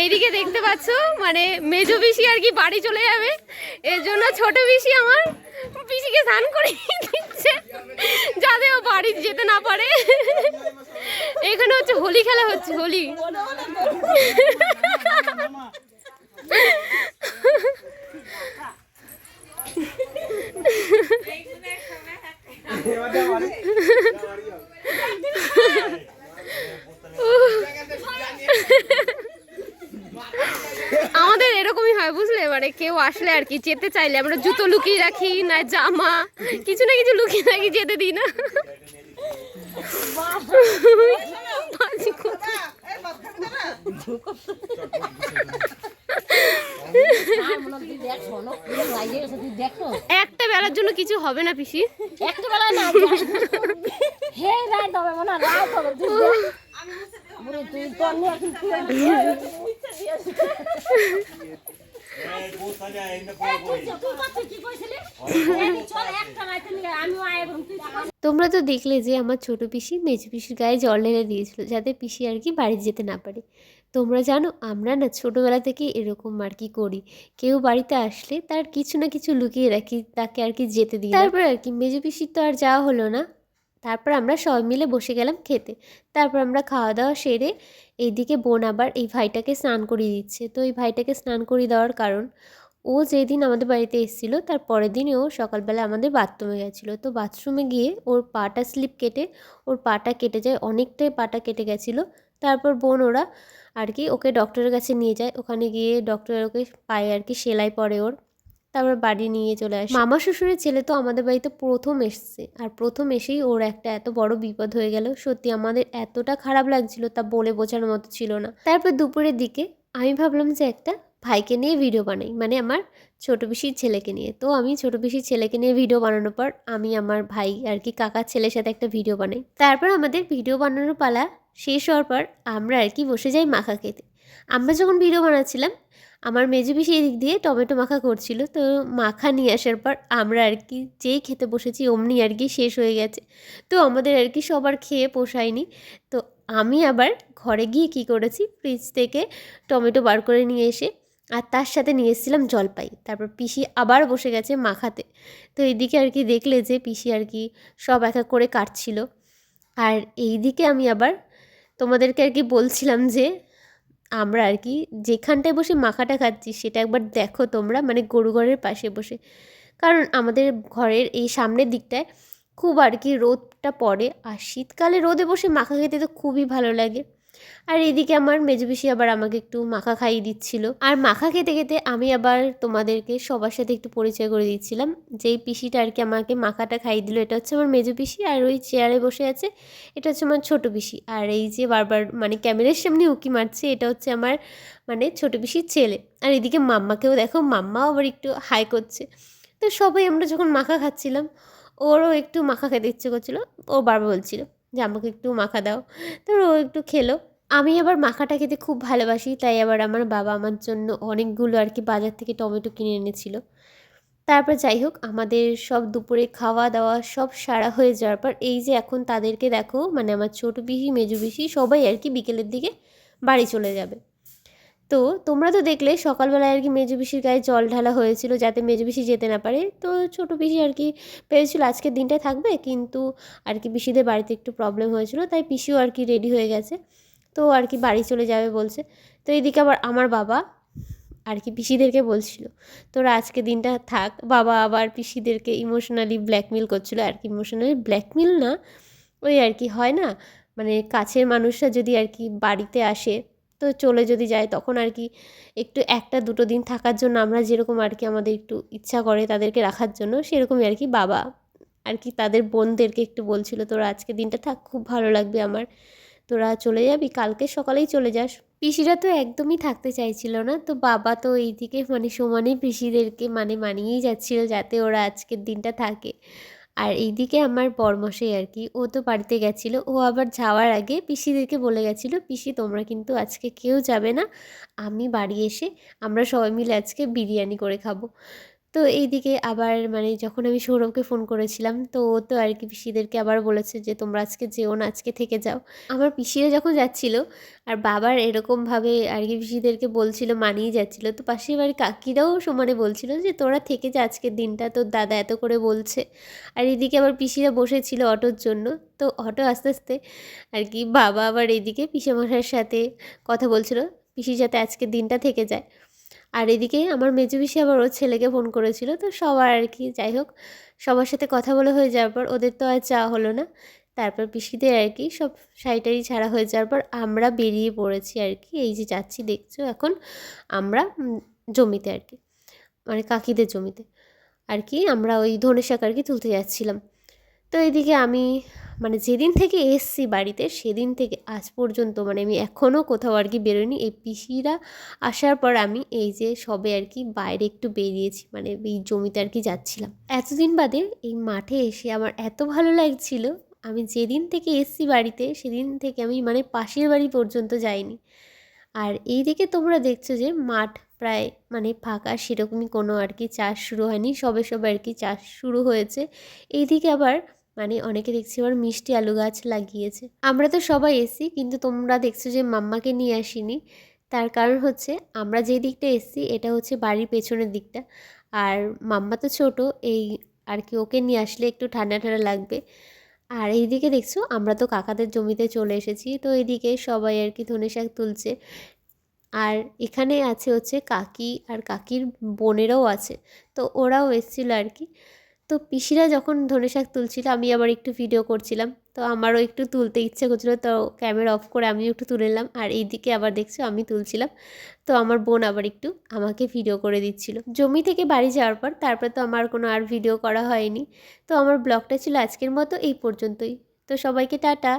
এইদিকে দেখতে পাচ্ছ মানে মেজো পিসি আর কি বাড়ি চলে যাবে। এর জন্য ছোট পিসি আমার পিসিকে স্নান করে দিচ্ছে যাতে ও বাড়ি যেতে না পারে। এখানে হচ্ছে হোলি খেলা হচ্ছে হোলি আমাদের এরকমই মানে কেউ আসলে আর কি যেতে চাইলে আমরা জুতো লুকিয়ে রাখি, না জামা, কিছু না কিছু লুকিয়ে রাখি, যেতে দিই না। একটা বেলার জন্য কিছু হবে না পিসি? একটু বেলা না তোমরা তো দেখলে যে আমার ছোট পিসি মেজো পিসির গায়ে জল ঢেলে দিয়েছিল যাতে পিসি আর কি বাড়ি যেতে না পারে। তোমরা জানো আমরা না ছোটোবেলা থেকে এরকম আর কি করি। কেউ বাড়িতে আসলে তার কিছু না কিছু লুকিয়ে রাখি তাকে আর কি যেতে দিই তারপর আর কি মেজো পিসির তো আর যাওয়া হলো না। তারপর আমরা সবাই মিলে বসে গেলাম খেতে। তারপর আমরা খাওয়া দাওয়া সেরে এইদিকে বোন আবার এই ভাইটাকে স্নান করিয়ে দিচ্ছে। তো এই ভাইটাকে স্নান করিয়ে দেওয়ার কারণ, ও যেদিন আমাদের বাড়িতে এসেছিল তার পরের দিনে ও সকালবেলা আমাদের বাথরুমে গেছিল। তো বাথরুমে গিয়ে ওর পাটা স্লিপ কেটে, ওর পাটা কেটে যায়, অনেকটাই পাটা কেটে গেছিল। তারপর বোন ওরা আর কি ওকে ডক্টরের কাছে নিয়ে যায়। ওখানে গিয়ে ডক্টর ওকে পায়ে আর কি সেলাই পরে ওর। তারপর বাড়ি নিয়ে চলে আসে। মামা শ্বশুরের ছেলে তো আমাদের বাড়িতে প্রথম এসছে। আর প্রথম এসেই ওর একটা এত বড় বিপদ হয়ে গেল। সত্যি আমাদের এতটা খারাপ লাগছিল তা বলে বোঝানোর মতো ছিল না। তারপর দুপুরের দিকে আমি ভাবলাম যে একটা ভাইকে নিয়ে ভিডিও বানাই। মানে আমার ছোট পিসির ছেলেকে নিয়ে। তো আমি ছোট পিসির ছেলেকে নিয়ে ভিডিও বানানোর পর আমি আমার ভাই আর কি কাকার ছেলের সাথে একটা ভিডিও বানাই। তারপর আমাদের ভিডিও বানানোর পালা শেষ হওয়ার পর আমরা আর কি বসে যাই মাখা খেতে। আমরা যখন ভিডিও বানাচ্ছিলাম আমার মেজো পিসি এদিক দিয়ে টমেটো মাখা করছিল, তো মাখা নিয়ে আসার পর আমরা আর কি যেই খেতে বসেছি অমনি আর কি শেষ হয়ে গেছে। তো আমাদের আর কি সবার খেয়ে পোষায়নি। তো আমি আবার ঘরে গিয়ে কি করেছি, ফ্রিজ থেকে টমেটো বার করে নিয়ে এসে আর তার সাথে নিয়ে এসেছিলাম জলপাই। তারপর পিসি আবার বসে গেছে মাখাতে। তো এইদিকে আর কি দেখলে যে পিসি আর কি সব এক এক করে কাটছিল। আর এইদিকে আমি আবার তোমাদেরকে আর কি বলছিলাম যে আমরা আর কি যেখানটায় বসে মাখাটা খাচ্ছি, সেটা একবার দেখো তোমরা মানে গরু ঘরের পাশে বসে। কারণ আমাদের ঘরের এই সামনের দিকটায় খুব আর কি রোদটা পড়ে, আর শীতকালে রোদে বসে মাখা খেতে তো খুবই ভালো লাগে। আর এদিকে আমার মেজো পিসি আবার আমাকে একটু মাখা খাইয়ে দিচ্ছিল। আর মাখা খেতে খেতে আমি আবার তোমাদেরকে সবার সাথে একটু পরিচয় করে দিচ্ছিলাম। যেই পিসিটা আর কি আমাকে মাখাটা খাইয়ে দিল, এটা হচ্ছে আমার মেজো পিসি আর ওই চেয়ারে বসে আছে, এটা হচ্ছে আমার ছোটো পিসি। আর এই যে বারবার মানে ক্যামেরার সামনে উকি মারছে, এটা হচ্ছে আমার মানে ছোটো পিসির ছেলে। আর এদিকে মাম্মাকেও দেখো, মাম্মাও আবার একটু হাই করছে। তো সবাই আমরা যখন মাখা খাচ্ছিলাম, ওরও একটু মাখা খেতে ইচ্ছে করছিল। ও বারবার বলছিল যে, আমাকে একটু মাখা দাও। তো ও একটু খেলো। আমি আবার মাখাটা খেতে খুব ভালোবাসি, তাই আবার আমার বাবা আমার জন্য অনেকগুলো আর কি বাজার থেকে টমেটো কিনে এনেছিল। তারপর যাই হোক, আমাদের সব দুপুরে খাওয়া দাওয়া সব সারা হয়ে যাওয়ার পর এই যে এখন তাদেরকে দেখো মানে আমার ছোটো পিসি, মেজু পিসি সবাই আর কি বিকেলের দিকে বাড়ি চলে যাবে। তো তোমরা তো দেখলে সকালবেলায় আর কি মেজু পিসির গায়ে জল ঢালা হয়েছিল যাতে মেজু পিসি যেতে না পারে। তো ছোটো পিসি আর কি ভেবেছিল আজকের দিনটা থাকবে, কিন্তু আর কি পিসিদের বাড়িতে একটু প্রবলেম হয়েছিল, তাই পিসিও আর কি রেডি হয়ে গেছে। তো আর কি বাড়ি চলে যাবে বলছে। তো এইদিকে আবার আমার বাবা আর কি পিসিদেরকে বলছিল, তোরা আজকে দিনটা থাক। বাবা আবার পিসিদেরকে ইমোশনালি ব্ল্যাকমেল করছিল। আর কি ইমোশনালি ব্ল্যাকমেল না, ওই আর কি হয় না মানে কাছের মানুষরা যদি আর কি বাড়িতে আসে, তো চলে যদি যায়, তখন আর কি একটু একটা দুটো দিন থাকার জন্য আমরা যেরকম আর কি আমাদের একটু ইচ্ছা করে তাদেরকে রাখার জন্য, সেরকমই আর কি বাবা আর কি তাদের বোনদেরকে একটু বলছিল, তোরা আজকে দিনটা থাক, খুব ভালো লাগবে আমার। তোরা চলে যাবি? কালকে সকালেই চলে যাস। পিসিরা তো একদমই থাকতে চাইছিল না। তো বাবা তো এইদিকে মানে সমানে পিসিদেরকে মানে মানিয়েই যাচ্ছিল যাতে ওরা আজকের দিনটা থাকে। আর এইদিকে আমার বরমশাই আর কি, ও তো বাড়িতে গেছিল। ও আবার যাওয়ার আগে পিসিদেরকে বলে গেছিল, পিসি, তোমরা কিন্তু আজকে কেউ যাবে না। আমি বাড়ি এসে আমরা সবাই মিলে আজকে বিরিয়ানি করে খাব। তো এইদিকে আবার মানে যখন আমি সৌরভকে ফোন করেছিলাম, তো ও তো আর কি পিসিদেরকে আবার বলেছে যে, তোমরা আজকে যেও না, আজকে থেকে যাও। আমার পিসিরা যখন যাচ্ছিল, আর বাবার এরকমভাবে আর কি পিসিদেরকে বলছিল, মানিয়ে যাচ্ছিল, তো পাশের বাড়ির কাকিরাও সমানে বলছিল যে, তোরা থেকে যা আজকের দিনটা, তোর দাদা এত করে বলছে। আর এদিকে আবার পিসিরা বসেছিল অটোর জন্য, তো অটো আস্তে আস্তে আর কি বাবা আবার এদিকে পিসেমশাইয়ের সাথে কথা বলছিল, পিসি যাতে আজকের দিনটা থেকে যায়। আর এদিকে আমার মেজো পিসি আবার ওর ছেলেকে ফোন করেছিল, তো সবার আর কি, যাই হোক, সবার সাথে কথা বলে হয়ে যাওয়ার পর ওদের তো আর চাওয়া হলো না। তারপর পিসিদের আর কি সব শাড়িটারি ছাড়া হয়ে যাওয়ার পর আমরা বেরিয়ে পড়েছি আর কি, এই যে যাচ্ছি দেখছ এখন আমরা জমিতে আর কি মানে কাকিদের জমিতে। আর কি আমরা ওই ধনে শাক আর কি তুলতে যাচ্ছিলাম। তো এদিকে আমি মানে যেদিন থেকে এসছি বাড়িতে, সেদিন থেকে আজ পর্যন্ত মানে আমি এখনও কোথাও আর কি বেরোইনি। এই পিসিরা আসার পর আমি এই যে সবে আর কি বাইরে একটু বেরিয়েছি মানে এই জমিতে আর কি যাচ্ছিলাম। এতদিন বাদে এই মাঠে এসে আমার এত ভালো লাগছিল, আমি যেদিন থেকে এসছি বাড়িতে, সেদিন থেকে আমি মানে পাশের বাড়ি পর্যন্ত যাইনি। আর এই দিকে তোমরা দেখছ যে মাঠ প্রায় মানে ফাঁকা, সেরকমই কোনো আর কি চাষ শুরু হয়নি, সবে সবে আর কি চাষ শুরু হয়েছে। এইদিকে আবার মানে অনেকে দেখছি আবার মিষ্টি আলু গাছ লাগিয়েছে। আমরা তো সবাই এসছি, কিন্তু তোমরা দেখছ যে মাম্মাকে নিয়ে আসিনি। তার কারণ হচ্ছে, আমরা যে দিকটা এসছি, এটা হচ্ছে বাড়ির পেছনের দিকটা। আর মাম্মা তো ছোট, এই আর কি ওকে নিয়ে আসলে একটু ঠান্ডা ঠান্ডা লাগবে। আর এইদিকে দেখছ, আমরা তো কাকাদের জমিতে চলে এসেছি, তো এইদিকে সবাই আর কি ধনে শাক তুলছে। আর এখানে আছে হচ্ছে কাকি, আর কাকির বোনেরাও আছে, তো ওরাও এসেছিল আর কি। তো পিসিরা যখন ধনে শাক তুলছিল, আমি আবার একটু ভিডিও করছিলাম। তো আমারও একটু তুলতে ইচ্ছে করছিল, তো ক্যামেরা অফ করে আমিও একটু তুলে নিলাম। আর এইদিকে আবার দেখছ, আমি তুলছিলাম। তো আমার বোন আবার একটু আমাকে ভিডিও করে দিচ্ছিল। জমি থেকে বাড়ি যাওয়ার পর, তারপর তো আমার কোনো আর ভিডিও করা হয়নি। তো আমার ব্লগটা ছিল আজকের মতো, এই পর্যন্তই। তো সবাইকে টাটা।